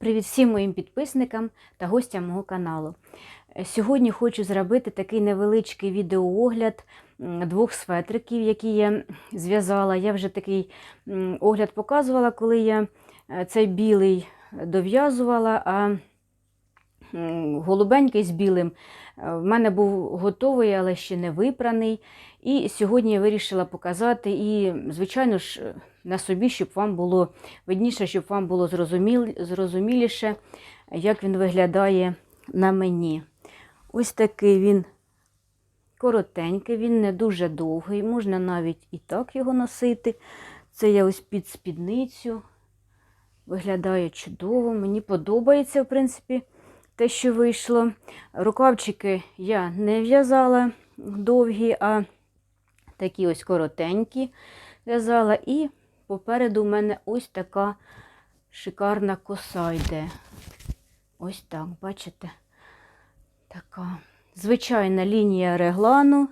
Привіт всім моїм підписникам та гостям мого каналу. Е, Сьогодні хочу зробити такий невеличкий відеоогляд двох светриків, які я зв'язала. Я вже такий огляд показувала, коли я е, цей білий дов'язувала, а голубенький з білим е, в мене був готовий, але ще не випраний. І сьогодні я вирішила показати і, звичайно ж, на собі, щоб вам було видніше, щоб вам було зрозуміл, зрозуміліше, як він виглядає на мені. Ось такий він коротенький, він не дуже довгий, можна навіть і так його носити. Це я ось під спідницю. Виглядає чудово, мені подобається, в принципі, те, що вийшло. Рукавчики я не в'язала довгі, а такі ось коротенькі в'язала. І попереду в мене ось така шикарна коса йде. Ось так, бачите? Така звичайна лінія реглану.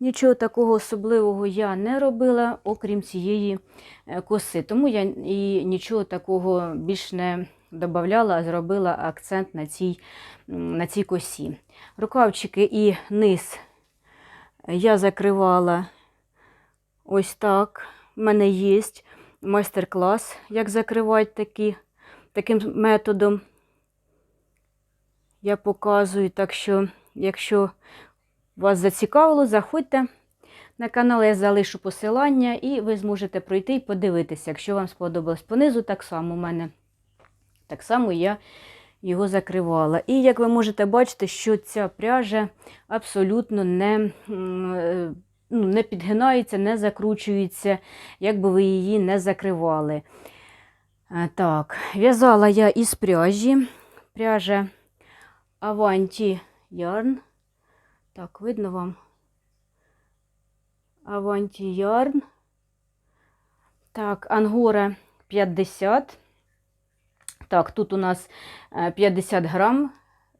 Нічого такого особливого я не робила, окрім цієї е, коси. Тому я і нічого такого більш не додавала, а зробила акцент на цій, на цій косі. Рукавчики і низ я закривала ось так. У мене є майстер-клас, як закривати такі, таким методом. Я показую, так що, якщо вас зацікавило, заходьте на канал, я залишу посилання, і ви зможете пройти і подивитися, якщо вам сподобалось. Понизу так само у мене. Так само я його закривала. І як ви можете бачити, що ця пряжа абсолютно не, е, ну, не підгинається, не закручується, як би ви її не закривали. Е, Так, в'язала я із пряжі. Пряжа Avanti Yarn. Так, видно вам? Avanti Yarn. Так, Ангора 50. Так, тут у нас е, 50 грам,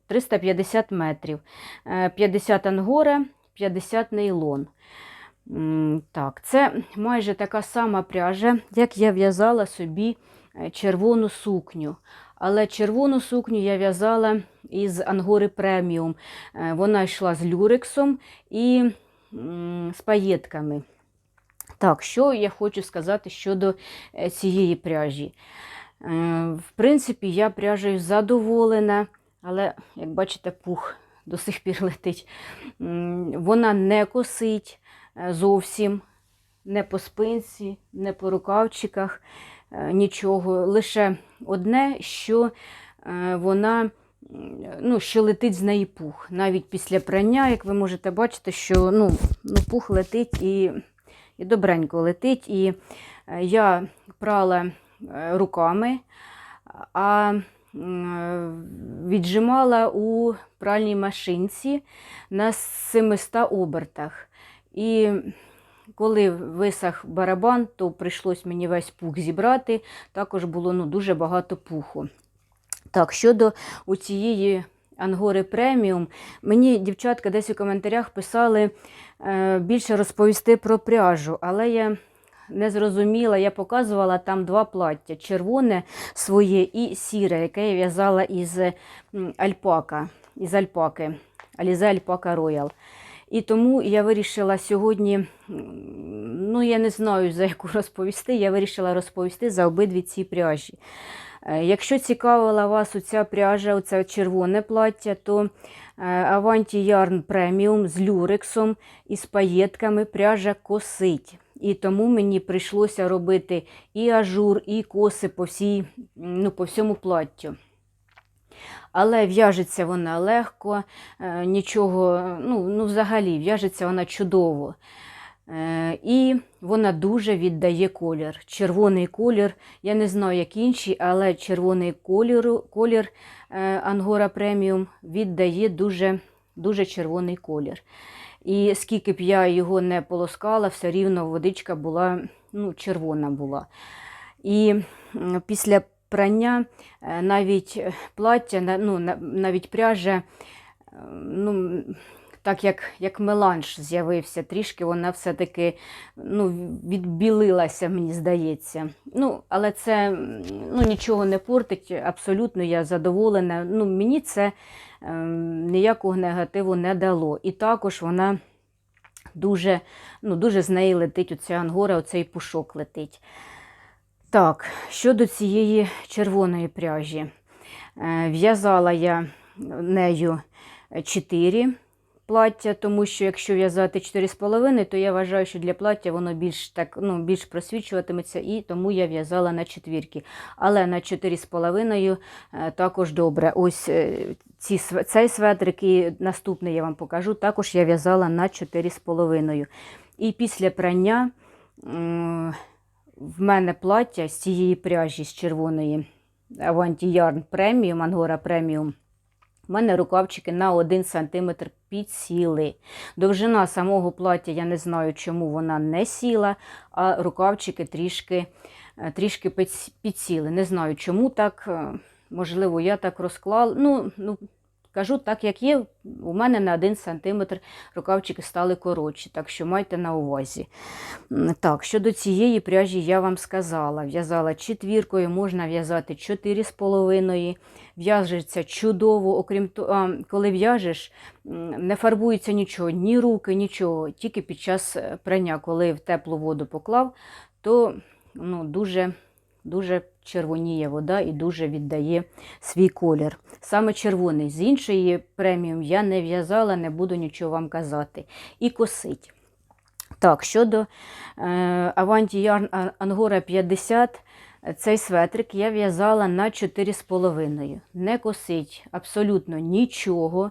350 метрів. Е, 50 ангора, 50 нейлон. Так, це майже така сама пряжа, як я в'язала собі е, червону сукню. Але червону сукню я в'язала із ангори преміум. Е, Вона йшла з люрексом і з паєтками. Так, що я хочу сказати щодо е, цієї пряжі. В принципі, я пряжею задоволена, але, як бачите, пух до сих пір летить. Вона не косить е, зовсім, не по спинці, не по рукавчиках, е, нічого. Лише одне, що е, вона ну, що летить з неї пух. Навіть після прання, як ви можете бачити, що ну, ну, пух летить і, і добренько летить. І я прала руками, а віджимала у пральній машинці на 700 обертах. І коли висах барабан, то прийшлось мені весь пух зібрати. Також було ну, дуже багато пуху. Так, щодо у цієї Ангори преміум, мені дівчатка десь у коментарях писали е, більше розповісти про пряжу, але я не зрозуміла, я показувала там два плаття: червоне своє і сіре, яке я в'язала із альпака, із альпаки, Alize Альпака Роял. І тому я вирішила сьогодні, ну я не знаю за яку розповісти, я вирішила розповісти за обидві ці пряжі. Е, Якщо цікавила вас оця пряжа, оце червоне плаття, то е, Avanti Yarn Premium з люрексом і з паєтками пряжа косить. І тому мені прийшлося робити і ажур, і коси по, всій, ну, по всьому платтю. Але в'яжеться вона легко, е, нічого, ну, ну взагалі, в'яжеться вона чудово. Е, І вона дуже віддає колір. Червоний колір, я не знаю, як інші, але червоний колір, колір Ангора преміум віддає дуже, дуже червоний колір. І скільки б я його не полоскала, все рівно водичка була ну, червона була. І після прання е, навіть плаття, на- ну, навіть пряжа, е, ну, так як, як меланж з'явився, трішки вона все-таки ну, відбілилася, мені здається. Ну, але це ну, нічого не портить, абсолютно я задоволена. Ну, мені це ем, ніякого негативу не дало. І також вона дуже, ну, дуже з неї летить оця ангора, оцей пушок летить. Так, щодо цієї червоної пряжі. Е, В'язала я нею 4 плаття, тому що якщо в'язати 4,5, то я вважаю, що для плаття воно більш так, ну, більш просвічуватиметься, і тому я в'язала на четвірки. Але на 4,5 е, також добре. Ось е, ці, цей светрик і наступний я вам покажу, також я в'язала на 4,5. І після прання в мене плаття з цієї пряжі з червоної Avanti Yarn Premium, Angora Premium. У мене рукавчики на 1 см підсіли. Довжина самого плаття, я не знаю, чому вона не сіла, а рукавчики трішки, е, трішки підсіли. Не знаю, чому так. е, Можливо, я так розклала. Ну, ну, кажу так, як є. У мене на 1 см рукавчики стали коротші, так що майте на увазі. Так, щодо цієї пряжі я вам сказала. В'язала четвіркою, можна в'язати 4,5. В'яжеться чудово, окрім того, коли в'яжеш, не фарбується нічого, ні руки, нічого. Тільки під час е, прання, коли в теплу воду поклав, то ну, дуже, дуже червоніє вода і дуже віддає свій колір. Саме червоний. З іншої преміум я не в'язала, не буду нічого вам казати. І косить. Так, щодо е, Avanti Yarn Angora 50, цей светрик я в'язала на 4,5. Не косить абсолютно нічого.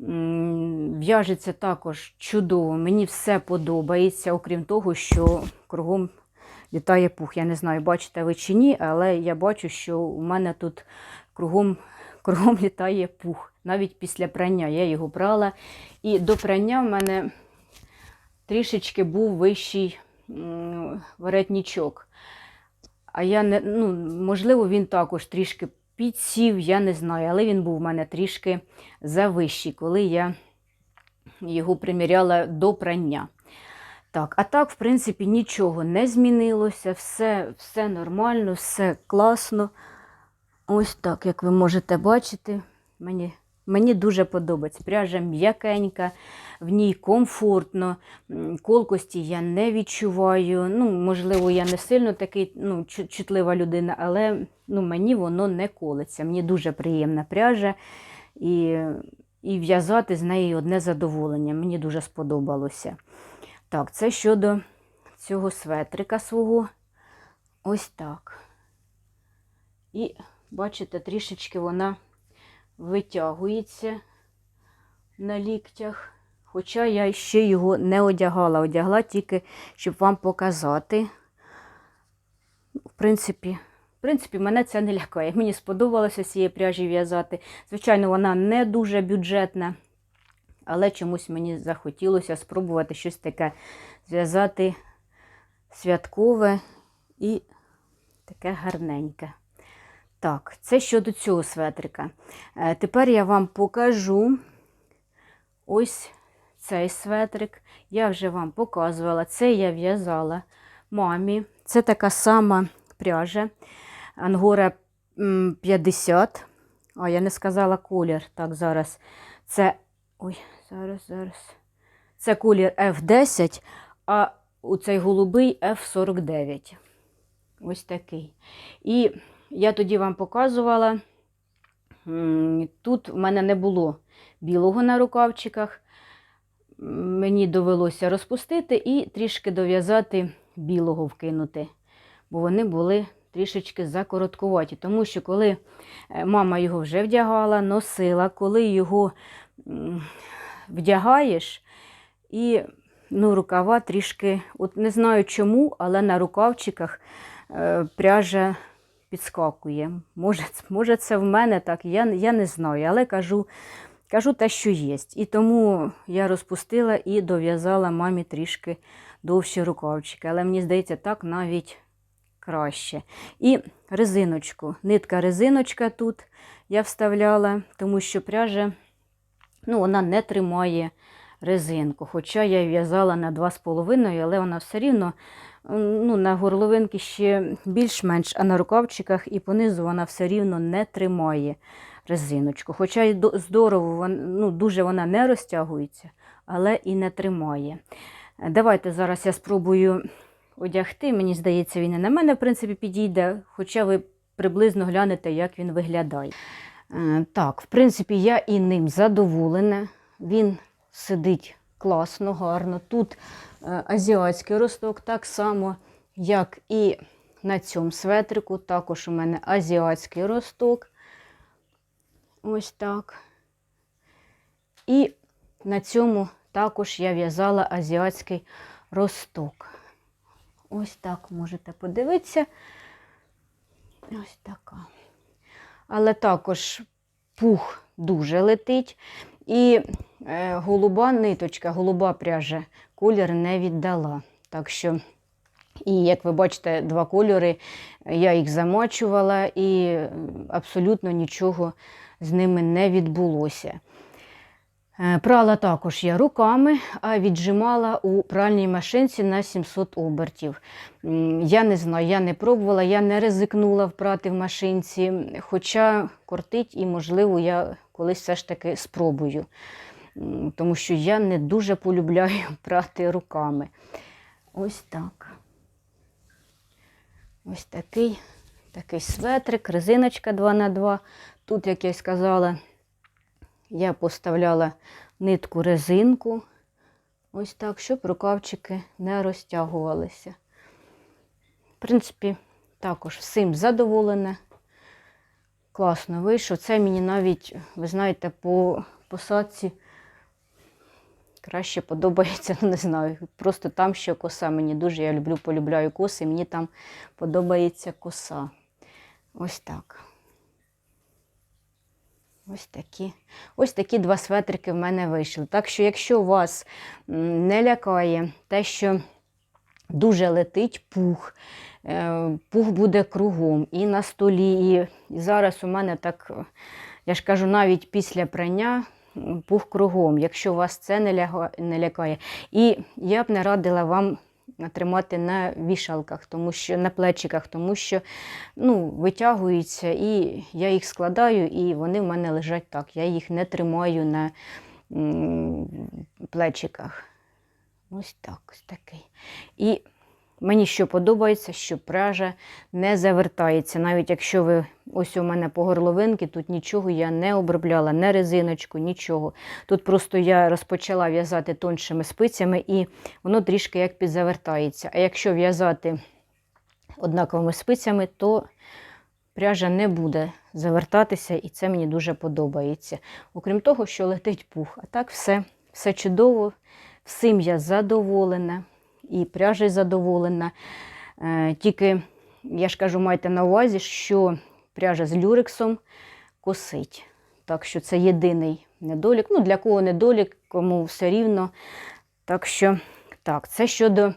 В'яжеться також чудово. Мені все подобається, окрім того, що кругом літає пух. Я не знаю, бачите ви чи ні, але я бачу, що у мене тут кругом, кругом літає пух. Навіть після прання я його прала. І до прання в мене трішечки був вищий м, воротничок. А я не, ну, можливо, він також трішки підсів, я не знаю, але він був у мене трішки завищий, коли я його приміряла до прання. Так, а так, в принципі, нічого не змінилося, все, все нормально, все класно. Ось так, як ви можете бачити, мені, мені дуже подобається. Пряжа м'якенька, в ній комфортно, колкості я не відчуваю. Ну, можливо, я не сильно такий ну, чутлива людина, але ну, мені воно не колеться. Мені дуже приємна пряжа. І, і в'язати з неї одне задоволення. Мені дуже сподобалося. Так, це щодо цього светрика свого. Ось так. І бачите, трішечки вона витягується на ліктях. Хоча я ще його не одягала. Одягла тільки, щоб вам показати. В принципі, в принципі, мене це не лякає. Мені сподобалося цієї пряжі в'язати. Звичайно, вона не дуже бюджетна, але чомусь мені захотілося спробувати щось таке зв'язати святкове і таке гарненьке. Так, це щодо цього светрика. Е, Тепер я вам покажу ось цей светрик. Я вже вам показувала. Це я в'язала мамі. Це така сама пряжа. Ангора 50. А, я не сказала колір. Так, зараз. Це. Ой, зараз, зараз. Це колір F10, а у цей голубий F49. Ось такий. І я тоді вам показувала. Тут в мене не було білого на рукавчиках. Мені довелося розпустити і трішки дов'язати білого вкинути, бо вони були трішечки закороткуваті. Тому що коли е, мама його вже вдягала, носила, коли його вдягаєш, і ну, рукава трішки, от не знаю чому, але на рукавчиках е, пряжа підскакує. Може, може, це в мене так, я, я не знаю, але кажу, кажу те, що є. І тому я розпустила і дов'язала мамі трішки довші рукавчики. Але мені здається, так навіть краще. І резиночку. Нитка резиночка тут я вставляла, тому що пряжа ну, вона не тримає резинку. Хоча я її в'язала на 2,5, але вона все рівно ну, на горловинки ще більш-менш, а на рукавчиках і понизу вона все рівно не тримає резиночку. Хоча й здорово, ну, дуже вона не розтягується, але і не тримає. Давайте зараз я спробую одягти. Мені здається, він і на мене, в принципі, підійде, хоча ви приблизно глянете, як він виглядає. Е, Так, в принципі, я і ним задоволена. Він сидить класно, гарно. Тут е, азіатський росток, так само, як і на цьому светрику. Також у мене азіатський росток. Ось так. І на цьому також я в'язала азіатський росток. Ось так можете подивитися. Ось така. Але також пух дуже летить. І е, голуба ниточка, голуба пряжа колір не віддала. Так що, і як ви бачите, два кольори я їх замочувала, і абсолютно нічого з ними не відбулося. Е, Прала також я руками, а віджимала у пральній машинці на 700 обертів. Я не знаю, я не пробувала, я не ризикнула впрати в машинці, хоча кортить і, можливо, я колись все ж таки спробую, тому що я не дуже полюбляю прати руками. Ось так. Ось такий, такий светрик, резиночка 2х2. Тут, як я й сказала, я поставляла нитку резинку, ось так, щоб рукавчики не розтягувалися. В принципі, також всім задоволена. Класно вийшло. Це мені навіть, ви знаєте, по посадці краще подобається, ну не знаю. Просто там ще коса. Мені дуже я люблю, полюбляю коси, мені там подобається коса. Ось так. Ось такі. Ось такі два светрики в мене вийшли. Так що, якщо вас не лякає те, що дуже летить пух, е, пух буде кругом і на столі. І зараз у мене так, е, я ж кажу, навіть після прання пух кругом, якщо вас це не лякає. І я б не радила вам тримати на вішалках, тому що на плечиках, тому що ну, витягуються, і я їх складаю, і вони в мене лежать так. Я їх не тримаю на плечиках. Ось так, ось такий. І мені що подобається, що пряжа не завертається. Навіть якщо ви ось у мене по горловинки, тут нічого я не обробляла, не резиночку, нічого. Тут просто я розпочала в'язати тоншими спицями, і воно трішки як підзавертається. А якщо в'язати однаковими спицями, то пряжа не буде завертатися, і це мені дуже подобається. Окрім того, що летить пух. А так все, все чудово, всім я задоволена, і пряжа задоволена. Е, тільки, я ж кажу, майте на увазі, що пряжа з люрексом косить. Так що це єдиний недолік. Ну, для кого недолік, кому все рівно. Так що, так, це щодо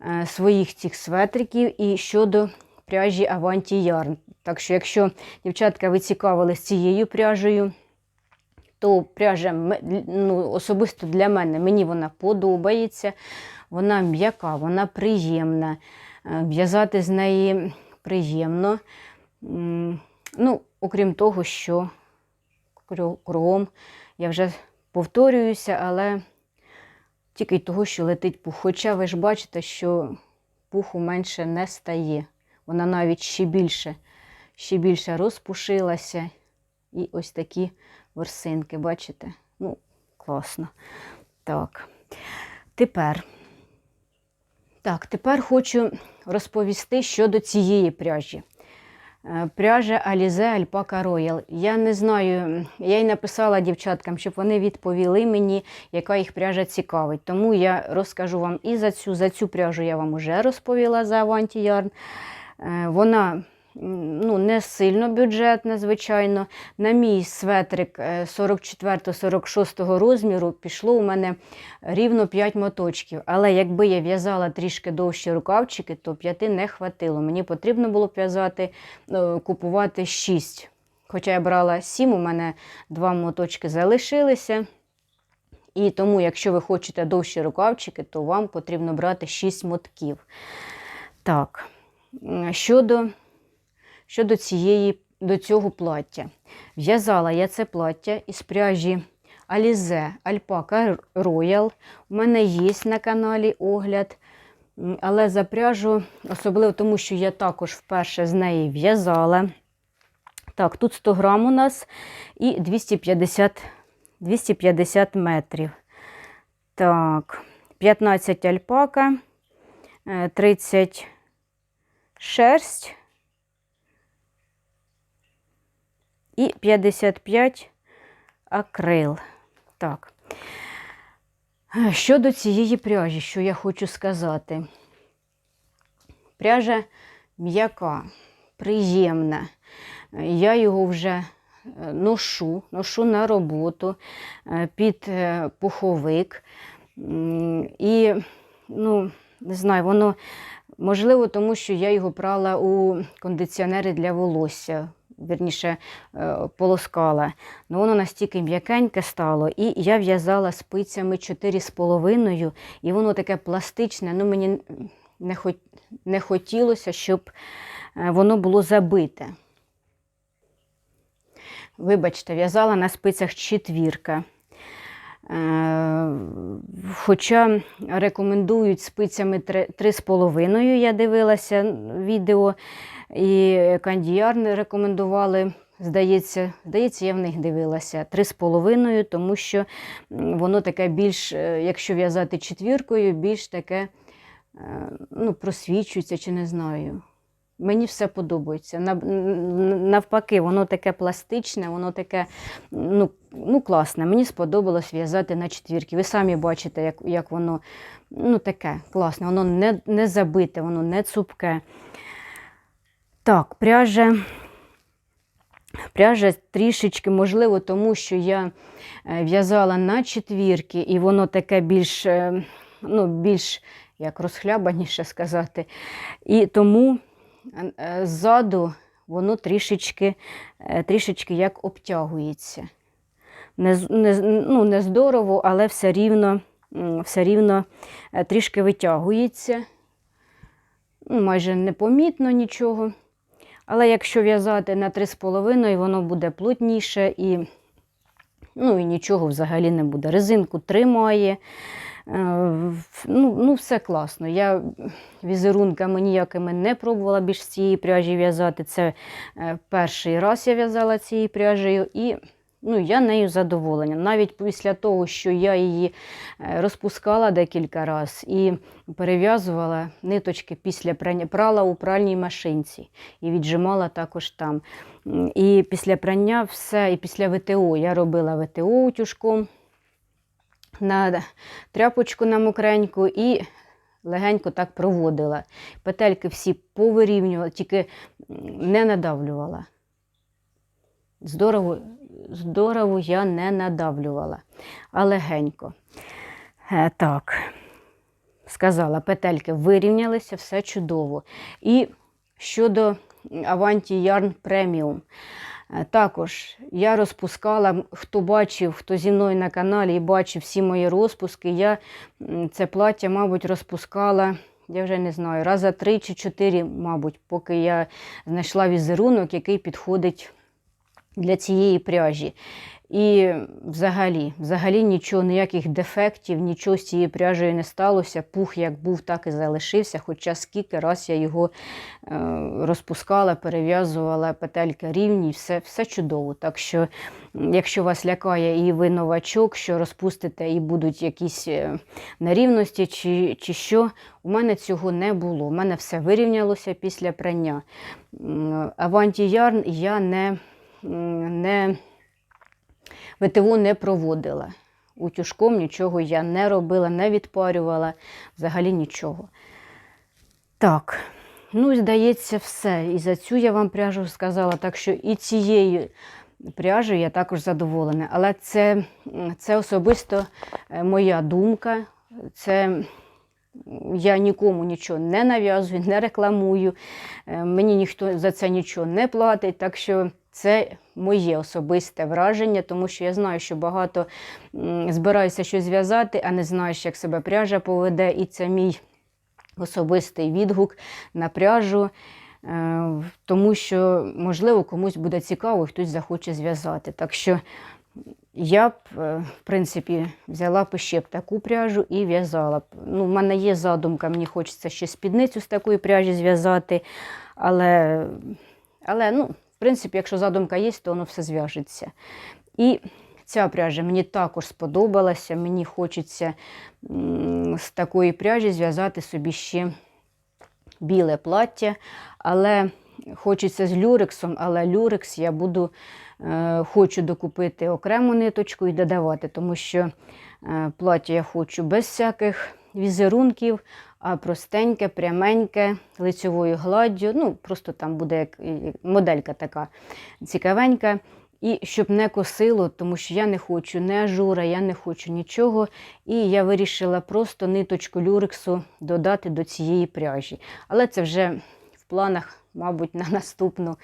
е, своїх цих светриків і щодо пряжі Avanti Yarn. Так що, якщо, дівчатка, ви цікавились цією пряжею, то пряжа ну, особисто для мене, мені вона подобається. Вона м'яка, вона приємна. Е, В'язати з неї приємно. Ну, окрім того, що кру- кругом я вже повторююся, але тільки й того, що летить пух. Хоча ви ж бачите, що пуху менше не стає. Вона навіть ще більше, ще більше розпушилася. І ось такі ворсинки, бачите? Ну, класно. Так. Тепер. Так, тепер хочу розповісти щодо цієї пряжі. Е, Пряжа Alize Alpaca Royal. Я не знаю, я й написала дівчаткам, щоб вони відповіли мені, яка їх пряжа цікавить. Тому я розкажу вам і за цю. За цю пряжу я вам вже розповіла за Yarn. Е, Вона ну, не сильно бюджетна, звичайно. На мій светрик е, 44-46 розміру пішло у мене рівно 5 моточків. Але якби я в'язала трішки довші рукавчики, то 5 не хватило. Мені потрібно було б в'язати, е, купувати 6. Хоча я брала 7, у мене 2 моточки залишилися. І тому, якщо ви хочете довші рукавчики, то вам потрібно брати 6 мотків. Так, щодо, щодо цієї, до цього плаття. В'язала я це плаття із пряжі Alize Alpaca Royal. У мене є на каналі огляд. Але за пряжу, особливо тому, що я також вперше з неї в'язала. Так, тут 100 грам у нас і 250, 250 метрів. Так, 15 альпака, е, 30 шерсть і 55 акрил. Так. Щодо цієї пряжі, що я хочу сказати. Пряжа м'яка, приємна. Я його вже е, ношу, ношу на роботу е, під е, пуховик. І, ну, не знаю, воно можливо, тому що я його прала у кондиціонери для волосся. Вірніше е, полоскала. Ну, воно настільки м'якеньке стало. І я в'язала спицями 4,5, і воно таке пластичне. Ну, мені не, хот... не хотілося, щоб е, воно було забите. Вибачте, в'язала на спицях четвірка. Е, Хоча рекомендують спицями 3,5, я дивилася відео, і кандіяр рекомендували. Здається, здається, я в них дивилася 3,5, тому що воно таке більш, е, якщо в'язати четвіркою, більш таке е, ну, просвічується чи не знаю. Мені все подобається. Навпаки, воно таке пластичне, воно таке ну, ну, класне. Мені сподобалось в'язати на четвірки. Ви самі бачите, як, як воно ну, таке класне, воно не, не забите, воно не цупке. Так, пряжа. Пряжа трішечки, можливо, тому що я е, в'язала на четвірки, і воно таке більш, е, ну, більш як розхлябаніше сказати. І тому ззаду воно трішечки, е, трішечки як обтягується. Не, не, ну, не здорово, але все рівно, все рівно е, трішки витягується. Ну, Майже непомітно нічого. Але якщо в'язати на 3,5, воно буде плотніше і, ну, і нічого взагалі не буде. Резинку тримає. Е, Ну, ну, все класно. Я візерунками ніякими не пробувала більш цієї пряжі в'язати. Це е, перший раз я в'язала цією пряжею, і ну, я нею задоволена. Навіть після того, що я її е, розпускала декілька разів і перев'язувала ниточки після прала у пральній машинці і віджимала також там. І після прання все, і після ВТО я робила ВТО утюжком на тряпочку на мокреньку і легенько так проводила. Петельки всі повирівнювала, тільки не надавлювала. Здорово, здорово я не надавлювала, а легенько. Е, так, сказала, петельки вирівнялися, все чудово. І щодо Avanti Yarn Premium. Е, Також я розпускала, хто бачив, хто зі мною на каналі і бачив всі мої розпуски, я це плаття, мабуть, розпускала, я вже не знаю, раз за три чи чотири, мабуть, поки я знайшла візерунок, який підходить для цієї пряжі. І взагалі, взагалі нічого, ніяких дефектів, нічого з цією пряжею не сталося. Пух як був, так і залишився. Хоча скільки раз я його е, розпускала, перев'язувала, петельки рівні, все, все чудово. Так що, якщо вас лякає і ви новачок, що розпустите і будуть якісь е, нерівності чи, чи що, у мене цього не було. У мене все вирівнялося після прання. Аванті Ярн я не, не ВТО не проводила. Утюжком нічого я не робила, не відпарювала, взагалі нічого. Так, ну, здається, все. І за цю я вам пряжу сказала, так що і цією пряжею я також задоволена. Але це, це особисто е, моя думка. Це я нікому нічого не нав'язую, не рекламую. Е, Мені ніхто за це нічого не платить. Так що це моє особисте враження, тому що я знаю, що багато м, збираються щось зв'язати, а не знаєш, як себе пряжа поведе. І це мій особистий відгук на пряжу. е, Тому що, можливо, комусь буде цікаво, і хтось захоче зв'язати. Так що я б, е, в принципі, взяла б ще б таку пряжу і в'язала б. Ну, в мене є задумка, мені хочеться ще спідницю з такої пряжі зв'язати. Але, але ну, в принципі, якщо задумка є, то воно все зв'яжеться. І ця пряжа мені також сподобалася. Мені хочеться з такої пряжі зв'язати собі ще біле плаття. Але хочеться з люрексом, але люрекс я буду, хочу докупити окрему ниточку і додавати, тому що е, плаття я хочу без всяких візерунків, а простеньке, пряменьке, лицьовою гладдю. Ну, просто там буде як моделька така цікавенька. І щоб не косило, тому що я не хочу не ажура, я не хочу нічого. І я вирішила просто ниточку люрексу додати до цієї пряжі. Але це вже в планах, мабуть, на наступну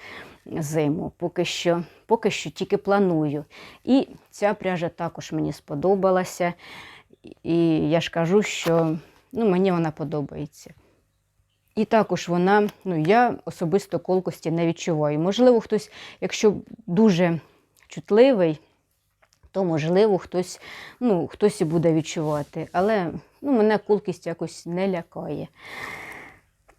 зиму. Поки що, поки що тільки планую. І ця пряжа також мені сподобалася. І я ж кажу, що ну, мені вона подобається. І також вона, ну я особисто колкості не відчуваю. Можливо, хтось, якщо дуже чутливий, то можливо хтось, ну, хтось і буде відчувати. Але ну, мене колкість якось не лякає.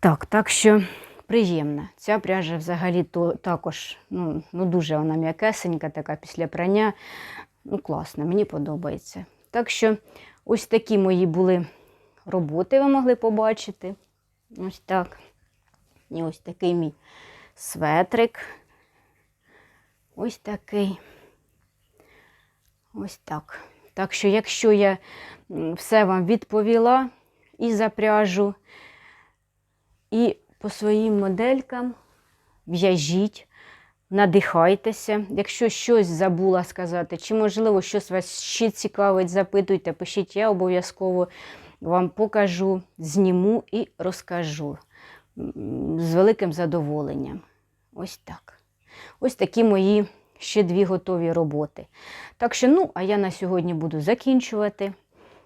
Так, так що приємна. Ця пряжа взагалі то, також ну, ну, дуже вона м'якесенька, така після прання. Ну, класна, мені подобається. Так що ось такі мої були роботи, ви могли побачити. Ось так. І ось такий мій светрик. Ось такий. Ось так. Так що, якщо я все вам відповіла і за пряжу, і по своїм моделькам в'яжіть, надихайтеся. Якщо щось забула сказати, чи, можливо, щось вас ще цікавить, запитуйте, пишіть, я обов'язково вам покажу, зніму і розкажу з великим задоволенням. Ось так. Ось такі мої ще дві готові роботи. Так що, ну, а я на сьогодні буду закінчувати.